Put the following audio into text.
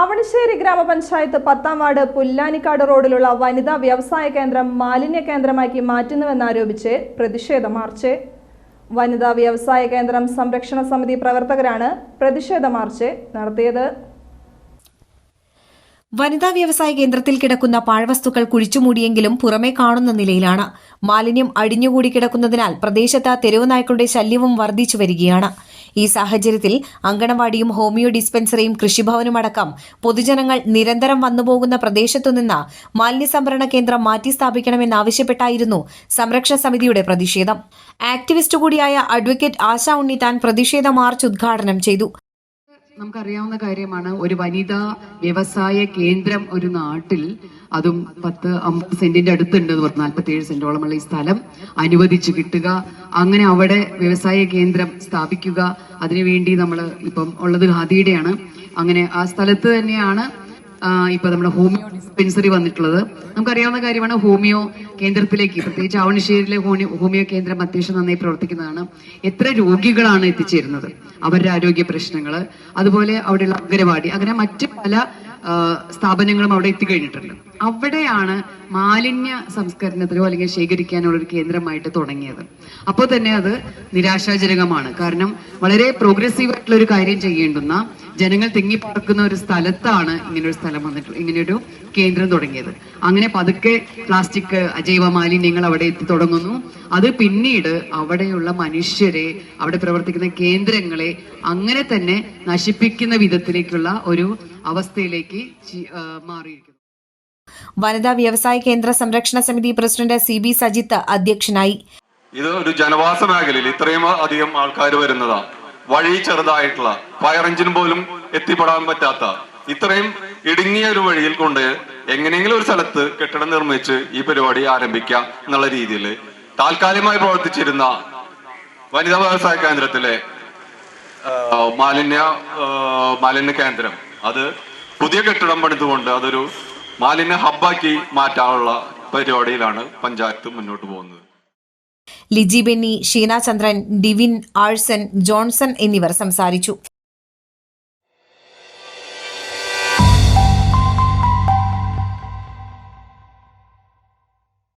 അവണിശ്ശേരി ഗ്രാമപഞ്ചായത്ത് പത്താം വാർഡ് പുല്ലാനിക്കാട് റോഡിലുള്ള വനിതാ വ്യവസായ കേന്ദ്രം മാലിന്യ കേന്ദ്രമാക്കി മാറ്റുന്നുവെന്നാരോപിച്ച് പ്രതിഷേധ മാർച്ച്. വനിതാ വ്യവസായ കേന്ദ്രം സംരക്ഷണ സമിതി പ്രവർത്തകരാണ് പ്രതിഷേധ മാർച്ച് നടത്തിയത്. വനിതാ വ്യവസായ കേന്ദ്രത്തിൽ കിടക്കുന്ന പാഴ്വസ്തുക്കൾ കുഴിച്ചുമൂടിയെങ്കിലും പുറമേ കാണുന്ന നിലയിലാണ്. മാലിന്യം അടിഞ്ഞുകൂടി കിടക്കുന്നതിനാൽ പ്രദേശത്ത് തെരുവുനായ്ക്കളുടെ ശല്യവും വർദ്ധിച്ചു വരികയാണ്. ഈ സാഹചര്യത്തിൽ അങ്കണവാടിയും ഹോമിയോ ഡിസ്പെൻസറിയും കൃഷിഭവനുമടക്കം പൊതുജനങ്ങൾ നിരന്തരം വന്നുപോകുന്ന പ്രദേശത്തുനിന്ന് മാലിന്യ സംഭരണ കേന്ദ്രം മാറ്റി സ്ഥാപിക്കണമെന്നാവശ്യപ്പെട്ടായിരുന്നു സംരക്ഷണ സമിതിയുടെ പ്രതിഷേധം. ആക്ടിവിസ്റ്റ് കൂടിയായ അഡ്വക്കേറ്റ് ആശ ഉണ്ണിത്താൻ പ്രതിഷേധ മാർച്ച് ഉദ്ഘാടനം ചെയ്തു. നമുക്കറിയാവുന്ന കാര്യമാണ് ഒരു വനിതാ വ്യവസായ കേന്ദ്രം ഒരു നാട്ടിൽ അതും പത്ത് അമ്പത് സെന്റിന്റെ അടുത്തുണ്ട് എന്ന് പറഞ്ഞു നാൽപ്പത്തി ഏഴ് സെന്റോളമുള്ള ഈ സ്ഥലം അനുവദിച്ചു കിട്ടുക. അങ്ങനെ അവിടെ വ്യവസായ കേന്ദ്രം സ്ഥാപിക്കുക. അതിനുവേണ്ടി നമ്മൾ ഇപ്പം ഉള്ളത് ഖാദിയുടെയാണ്. അങ്ങനെ ആ സ്ഥലത്ത് തന്നെയാണ് ആ, ഇപ്പൊ നമ്മുടെ ഹോമിയോ ഡിസ്പെൻസറി വന്നിട്ടുള്ളത്. നമുക്കറിയാവുന്ന കാര്യമാണ് ഹോമിയോ കേന്ദ്രത്തിലേക്ക് പ്രത്യേകിച്ച് ആവണശ്ശേരിയിലെ ഹോമിയോ കേന്ദ്രം അത്യാവശ്യം നന്നായി പ്രവർത്തിക്കുന്നതാണ്. എത്ര രോഗികളാണ് എത്തിച്ചേരുന്നത്? അവരുടെ ആരോഗ്യ പ്രശ്നങ്ങൾ അതുപോലെ അവിടെയുള്ള അംഗനവാടി അങ്ങനെ മറ്റ് പല സ്ഥാപനങ്ങളും അവിടെ എത്തിക്കഴിഞ്ഞിട്ടുണ്ട്. അവിടെയാണ് മാലിന്യ സംസ്കരണത്തിനോ അല്ലെങ്കിൽ ശേഖരിക്കാനുള്ള ഒരു കേന്ദ്രമായിട്ട് തുടങ്ങിയത്. അപ്പോൾ തന്നെ അത് നിരാശാജനകമാണ്. കാരണം വളരെ പ്രോഗ്രസീവ് ആയിട്ടുള്ള ഒരു കാര്യം ചെയ്യേണ്ടുന്ന ജനങ്ങൾ തിങ്ങിപ്പാർക്കുന്ന ഒരു സ്ഥലത്താണ് ഇങ്ങനെ ഒരു സ്ഥലം വന്നിട്ടുള്ളത് ഇങ്ങനെയൊരു കേന്ദ്രം തുടങ്ങിയത്. അങ്ങനെ പതുക്കെ പ്ലാസ്റ്റിക് അജൈവ മാലിന്യങ്ങൾ അവിടെ എത്തി തുടങ്ങുന്നു. അത് പിന്നീട് അവിടെയുള്ള മനുഷ്യരെ അവിടെ പ്രവർത്തിക്കുന്ന കേന്ദ്രങ്ങളെ അങ്ങനെ തന്നെ നശിപ്പിക്കുന്ന വിധത്തിലേക്കുള്ള ഒരു അവസ്ഥയിലേക്ക് മാറിയിരിക്കുന്നു. വനിതാ വ്യവസായ കേന്ദ്ര സംരക്ഷണ സമിതി പ്രസിഡന്റ് സി ബി സജിത്ത് അധ്യക്ഷനായി. ഇത് ഒരു ജനവാസ മേഖലയിൽ ഇത്രയും അധികം ആൾക്കാർ വരുന്നതാ. വഴി ചെറുതായിട്ടുള്ള ഫയർ എഞ്ചിൻ പോലും എത്തിപ്പെടാൻ പറ്റാത്ത ഇത്രയും ഇടുങ്ങിയ ഒരു വഴിയിൽ കൊണ്ട് എങ്ങനെയെങ്കിലും ഒരു സ്ഥലത്ത് കെട്ടിടം നിർമ്മിച്ച് ഈ പരിപാടി ആരംഭിക്കാം എന്നുള്ള രീതിയിൽ താൽക്കാലികമായി പ്രവർത്തിച്ചിരുന്ന വനിതാ വ്യവസായ കേന്ദ്രത്തിലെ മാലിന്യ മാലിന്യ കേന്ദ്രം. അത് പുതിയ കെട്ടിടം പണിതുകൊണ്ട് അതൊരു മാലിന്യ ഹബ്ബാക്കി മാറ്റാനുള്ള പരിപാടിയിലാണ് പഞ്ചായത്ത് മുന്നോട്ട് പോകുന്നത്. ലിജി ബെന്നി ഷീന ചന്ദ്രൻ ഡിവിൻ ആഴ്സൺ ജോൺസൺ എന്നിവർ സംസാരിച്ചു.